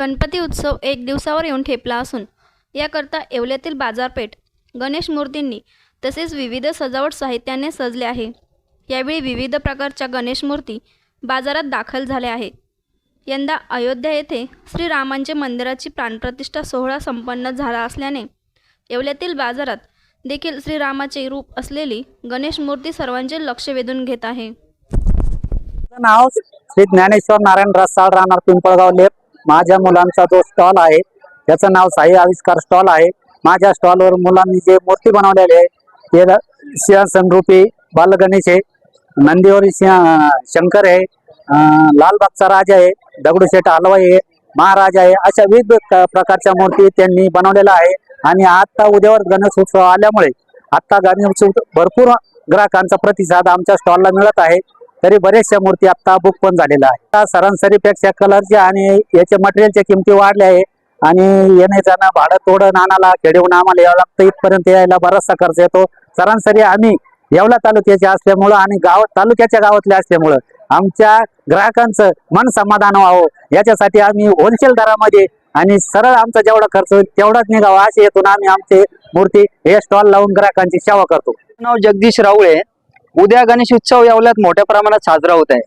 गणपती उत्सव एक दिवसावर येऊन ठेपला असून याकरता येवल्यातील बाजारपेठ गणेश मूर्तींनी तसेच विविध सजावट साहित्याने सजले आहे. यावेळी विविध प्रकारच्या गणेश मूर्ती बाजारात दाखल झाल्या आहे यंदा अयोध्या येथे श्रीरामांचे मंदिराची प्राणप्रतिष्ठा सोहळा संपन्न झाला असल्याने येवल्यातील बाजारात देखील श्रीरामाचे रूप असलेली गणेश मूर्ती सर्वांचे लक्ष वेधून घेत आहे. नाव श्री ज्ञानेश्वर नारायण रसाळ राहणार पिंपळगाव लेप. माझ्या मुलांचा जो स्टॉल आहे त्याचं नाव साई आविष्कार स्टॉल आहे. माझ्या स्टॉलवर मुलांनी जे मूर्ती बनवलेली आहे ते र- बालगणेश आहे नंदीवरी सिंह शंकर आहे लालबागचा राजा आहे दगडूशेठ हलवाई आहे महाराज आहे अशा विविध प्रकारच्या मूर्ती त्यांनी बनवलेल्या आहे. आणि आता उद्यावर गणेश उत्सव आल्यामुळे आता गणेश उत्सव भरपूर ग्राहकांचा प्रतिसाद आमच्या स्टॉलला मिळत आहे. तरी बऱ्याचशा मूर्ती आता बुक पण झालेल्या आहेत. आता सरासरीपेक्षा कलरच्या आणि याच्या मटेरियलच्या किमती वाढल्या आहे आणि येणे जाणं भाडं तोडं नानाला खेडेहून आम्हाला यावं लागतं. इथपर्यंत यायला बराचसा खर्च येतो. सरासरी आम्ही येवला तालुक्याचे असल्यामुळं आणि गाव तालुक्याच्या गावातले असल्यामुळं आमच्या ग्राहकांचं मन समाधान व्हावं. याच्यासाठी आम्ही होलसेल दरामध्ये आणि सरळ आमचा जेवढा खर्च होईल तेवढाच निघावा असे येथून आम्ही आमचे मूर्ती हे स्टॉल लावून ग्राहकांची सेवा करतो. नाव जगदीश राऊळे. उद्या गणेश उत्सव यावल्यात मोठ्या प्रमाणात साजरा होत आहे.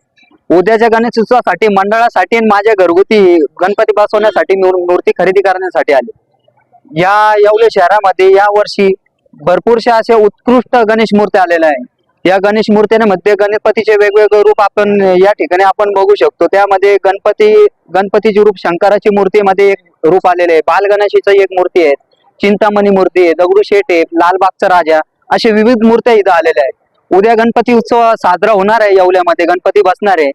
उद्याच्या गणेश उत्सवासाठी मंडळासाठी आणि माझ्या घरगुती गणपती बसवण्यासाठी मूर्ती खरेदी करण्यासाठी आले. या येवले शहरामध्ये या वर्षी भरपूरशा अशा उत्कृष्ट गणेश मूर्त्या आलेल्या आहे या गणेश मूर्त्यांमध्ये गणपतीचे वेगवेगळे रूप आपण या ठिकाणी आपण बघू शकतो. त्यामध्ये गणपती गणपतीचे रूप शंकराची मूर्तीमध्ये एक रूप आलेले आहे. बाल गणेशीचं एक मूर्ती आहे. चिंतामणी मूर्ती आहे. दगडूशेठ आहे. लालबागचा राजा असे विविध मूर्त्या इथं आलेल्या आहेत. उद्या गणपती उत्सव साजरा होणार आहे येवल्यामध्ये गणपती बसणार आहे.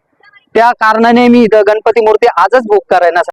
त्या कारणाने मी इथं गणपती मूर्ती आजच बुक करायला